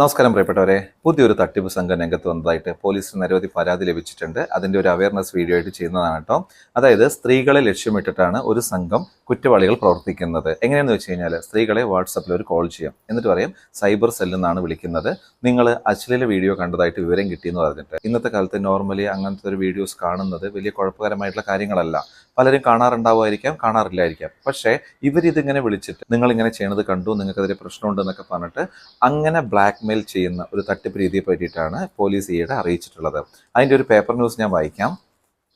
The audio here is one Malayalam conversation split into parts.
നമസ്കാരം പ്രിയപ്പെട്ടവരെ പുതിയൊരു തട്ടിപ്പ് സംഘം രംഗത്ത് വന്നതായിട്ട് പോലീസിന് നിരവധി പരാതി ലഭിച്ചിട്ടുണ്ട്. അതിന്റെ ഒരു അവയർനെസ് വീഡിയോ ആയിട്ട് ചെയ്യുന്നതാണ് കേട്ടോ. അതായത് സ്ത്രീകളെ ലക്ഷ്യമിട്ടിട്ടാണ് ഒരു സംഘം കുറ്റവാളികൾ പ്രവർത്തിക്കുന്നത്. എങ്ങനെയാണെന്ന് വെച്ച് കഴിഞ്ഞാൽ സ്ത്രീകളെ വാട്സപ്പിൽ ഒരു കോൾ ചെയ്യാം. എന്നിട്ട് പറയും സൈബർ സെല്ലിൽ നിന്നാണ് വിളിക്കുന്നത്. നിങ്ങൾ അശ്ലീല വീഡിയോ കണ്ടതായിട്ട് വിവരം കിട്ടിയെന്ന് പറഞ്ഞിട്ട്. ഇന്നത്തെ കാലത്ത് നോർമലി അങ്ങനത്തെ ഒരു വീഡിയോസ് കാണുന്നത് വലിയ കുഴപ്പകരമായിട്ടുള്ള കാര്യങ്ങളല്ല. പലരും കാണാറുണ്ടാവുമായിരിക്കാം കാണാറില്ലായിരിക്കാം. പക്ഷേ ഇവരിതിങ്ങനെ വിളിച്ചിട്ട് നിങ്ങളിങ്ങനെ ചെയ്യണത് കണ്ടു നിങ്ങൾക്കതിരെ പ്രശ്നമുണ്ടെന്നൊക്കെ പറഞ്ഞിട്ട് അങ്ങനെ ബ്ലാക്ക് മെയിൽ ചെയ്യുന്ന ഒരു തട്ടിപ്പ് രീതിയെ പറ്റിയിട്ടാണ് പോലീസ് ഈയിടെ അറിയിച്ചിട്ടുള്ളത്. അതിന്റെ ഒരു പേപ്പർ ന്യൂസ് ഞാൻ വായിക്കാം.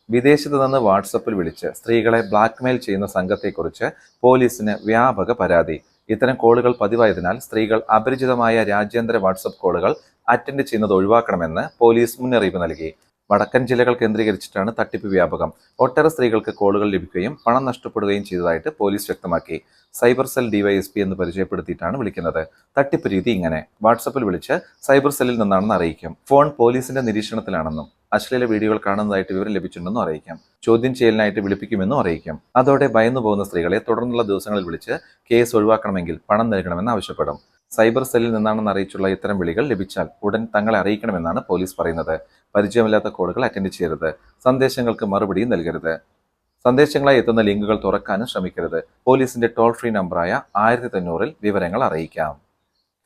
വിദേശത്ത് നിന്ന് വാട്സപ്പിൽ വിളിച്ച് സ്ത്രീകളെ ബ്ലാക്ക്മെയിൽ ചെയ്യുന്ന സംഘത്തെക്കുറിച്ച് പോലീസിന് വ്യാപക പരാതി. ഇത്തരം കോളുകൾ പതിവായതിനാൽ സ്ത്രീകൾ അപരിചിതമായ രാജ്യാന്തര വാട്സപ്പ് കോളുകൾ അറ്റൻഡ് ചെയ്യുന്നത് ഒഴിവാക്കണമെന്ന് പോലീസ് മുന്നറിയിപ്പ് നൽകി. വടക്കൻ ജില്ലകൾ കേന്ദ്രീകരിച്ചിട്ടാണ് തട്ടിപ്പ് വ്യാപകം. ഒട്ടേറെ സ്ത്രീകൾക്ക് കോളുകൾ ലഭിക്കുകയും പണം നഷ്ടപ്പെടുകയും ചെയ്തതായിട്ട് പോലീസ് വ്യക്തമാക്കി. സൈബർ സെൽ ഡിവൈഎസ്പി എന്ന് പരിചയപ്പെടുത്തിയിട്ടാണ് വിളിക്കുന്നത്. തട്ടിപ്പ് രീതി ഇങ്ങനെ. വാട്സപ്പിൽ വിളിച്ച് സൈബർ സെല്ലിൽ നിന്നാണെന്ന് അറിയിക്കും. ഫോൺ പോലീസിന്റെ നിരീക്ഷണത്തിലാണെന്നും അശ്ലീല വീഡിയോകൾ കാണുന്നതായിട്ട് വിവരം ലഭിച്ചിട്ടുണ്ടെന്നും അറിയിക്കാം. ചോദ്യം ചെയ്യലിനായിട്ട് വിളിപ്പിക്കുമെന്നും അറിയിക്കാം. അതോടെ ഭയന്നു പോകുന്ന സ്ത്രീകളെ തുടർന്നുള്ള ദിവസങ്ങളിൽ വിളിച്ച് കേസ് ഒഴിവാക്കണമെങ്കിൽ പണം നൽകണമെന്ന് ആവശ്യപ്പെടും. സൈബർ സെല്ലിൽ നിന്നാണെന്ന് അറിയിച്ചുള്ള ഇത്തരം വിളികൾ ലഭിച്ചാൽ ഉടൻ തങ്ങളെ അറിയിക്കണമെന്നാണ് പോലീസ് പറയുന്നത്. പരിചയമില്ലാത്ത കോളുകൾ അറ്റൻഡ് ചെയ്യരുത്. സന്ദേശങ്ങൾക്ക് മറുപടിയും നൽകരുത്. സന്ദേശങ്ങളായി എത്തുന്ന ലിങ്കുകൾ തുറക്കാനും ശ്രമിക്കരുത്. പോലീസിന്റെ ടോൾ ഫ്രീ നമ്പറായ ആയിരത്തി തൊണ്ണൂറിൽ വിവരങ്ങൾ അറിയിക്കാം.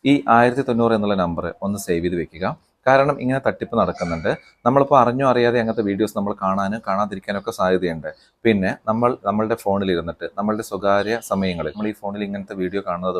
ഈ ആയിരത്തി തൊണ്ണൂറ് എന്നുള്ള നമ്പർ ഒന്ന് സേവ് ചെയ്ത് വെക്കുക. കാരണം ഇങ്ങനെ തട്ടിപ്പ് നടക്കുന്നുണ്ട്. നമ്മളിപ്പോൾ അറിഞ്ഞോ അറിയാതെ അങ്ങനത്തെ വീഡിയോസ് നമ്മൾ കാണാനും കാണാതിരിക്കാനും ഒക്കെ സാധ്യതയുണ്ട്. പിന്നെ നമ്മൾ നമ്മളുടെ ഫോണിൽ ഇരുന്നിട്ട് നമ്മളുടെ സ്വകാര്യ സമയങ്ങളിൽ നമ്മൾ ഈ ഫോണിൽ ഇങ്ങനത്തെ വീഡിയോ കാണുന്നത്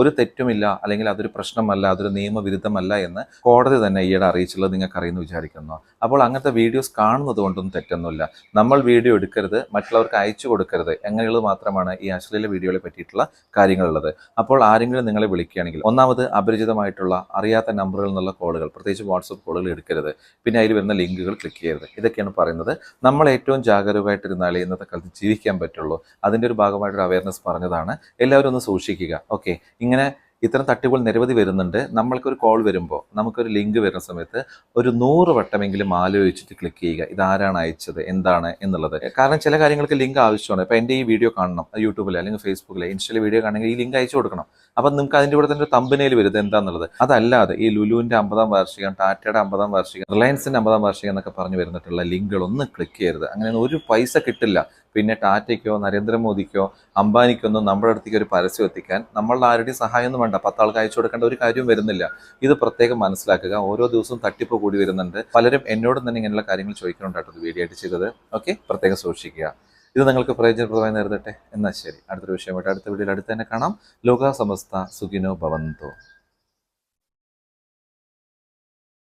ഒരു തെറ്റുമില്ല അല്ലെങ്കിൽ അതൊരു പ്രശ്നമല്ല അതൊരു നിയമവിരുദ്ധമല്ല എന്ന് കോടതി തന്നെ ഈയിടെ അറിയിച്ചുള്ളത് നിങ്ങൾക്ക് അറിയുന്നു വിചാരിക്കുന്നു. അപ്പോൾ അങ്ങനത്തെ വീഡിയോസ് കാണുന്നത് കൊണ്ടൊന്നും തെറ്റൊന്നുമില്ല. നമ്മൾ വീഡിയോ എടുക്കരുത് മറ്റുള്ളവർക്ക് അയച്ചു കൊടുക്കരുത് എങ്ങനെയുള്ളത് മാത്രമാണ് ഈ അശ്ലീല വീഡിയോകളെ പറ്റിയിട്ടുള്ള കാര്യങ്ങളുള്ളത്. അപ്പോൾ ആരെങ്കിലും നിങ്ങളെ വിളിക്കുകയാണെങ്കിൽ ഒന്നാമത് അപരിചിതമായിട്ടുള്ള അറിയാത്ത നമ്പറുകളിൽ നിന്നുള്ള കോളുകൾ പ്രത്യേകിച്ച് വാട്സപ്പ് കോളുകൾ എടുക്കരുത്. പിന്നെ അതിൽ വരുന്ന ലിങ്കുകൾ ക്ലിക്ക് ചെയ്യരുത്. ഇതൊക്കെയാണ് പറയുന്നത്. നമ്മൾ ഏറ്റവും ജാഗരൂകമായിട്ടിരുന്നാലേ ഇന്നത്തെ കാലത്ത് ജീവിക്കാൻ പറ്റുള്ളൂ. അതിന്റെ ഒരു ഭാഗമായിട്ടൊരു അവയർനെസ് പറഞ്ഞതാണ്. എല്ലാവരും ഒന്ന് സൂക്ഷിക്കുക. ഓക്കെ ഇങ്ങനെ ഇത്തരം തട്ടിപ്പുകൾ നിരവധി വരുന്നുണ്ട്. നമ്മൾക്കൊരു കോൾ വരുമ്പോൾ നമുക്കൊരു ലിങ്ക് വരുന്ന സമയത്ത് ഒരു നൂറ് വട്ടമെങ്കിലും ആലോചിച്ചിട്ട് ക്ലിക്ക് ചെയ്യുക. ഇതാരാണ് അയച്ചത്? എന്താണ് എന്നുള്ളത്. കാരണം ചില കാര്യങ്ങൾക്ക് ലിങ്ക് ആവശ്യമാണ്. ഇപ്പം എന്റെ ഈ വീഡിയോ കാണണം. യൂട്യൂബിൽ അല്ലെങ്കിൽ ഫേസ്ബുക്കിൽ ഇൻസ്റ്റയിൽ വീഡിയോ കാണണമെങ്കിൽ ഈ ലിങ്ക് അയച്ചു കൊടുക്കണം. അപ്പം നിങ്ങൾക്ക് അതിന്റെ കൂടെ തന്നെ ഒരു തമ്പനയിൽ വരുന്നത് എന്താണെന്നുള്ളത് അതല്ലാതെ ഈ ലുലുവിന്റെ അമ്പതാം വാർഷികം ടാറ്റയുടെ അമ്പതാം വാർഷികം റിലയൻസിന്റെ അമ്പതാം വാർഷികം എന്നൊക്കെ പറഞ്ഞു വരുന്നിട്ടുള്ള ലിങ്കുകളൊന്നും ക്ലിക്ക് ചെയ്യരുത്. അങ്ങനെ ഒരു പൈസ കിട്ടില്ല. പിന്നെ ടാറ്റയ്ക്കോ നരേന്ദ്രമോദിക്കോ അംബാനിക്കൊന്നും നമ്മുടെ അടുത്തേക്ക് ഒരു പരസ്യം എത്തിക്കാൻ നമ്മളുടെ ആരുടെയും സഹായമൊന്നും വേണ്ട പത്താൾക്ക് അയച്ചു കൊടുക്കേണ്ട ഒരു കാര്യവും വരുന്നില്ല. ഇത് പ്രത്യേകം മനസ്സിലാക്കുക. ഓരോ ദിവസവും തട്ടിപ്പ് കൂടി വരുന്നുണ്ട്. പലരും എന്നോടും തന്നെ ഇങ്ങനെയുള്ള കാര്യങ്ങൾ ചോദിക്കുന്നുണ്ടാട്ടോ വീഡിയോ ആയിട്ട് ചെയ്തത്. ഓക്കെ? പ്രത്യേകം സൂക്ഷിക്കുക. ഇത് നിങ്ങൾക്ക് പ്രയോജനപ്രദമായി നേരിടട്ടെ? എന്നാൽ ശരി. അടുത്തൊരു വിഷയമായിട്ട് അടുത്ത വീഡിയോയിൽ അടുത്ത് തന്നെ കാണാം. ലോക സമസ്ത സുഖിനോ ഭവന്തോ.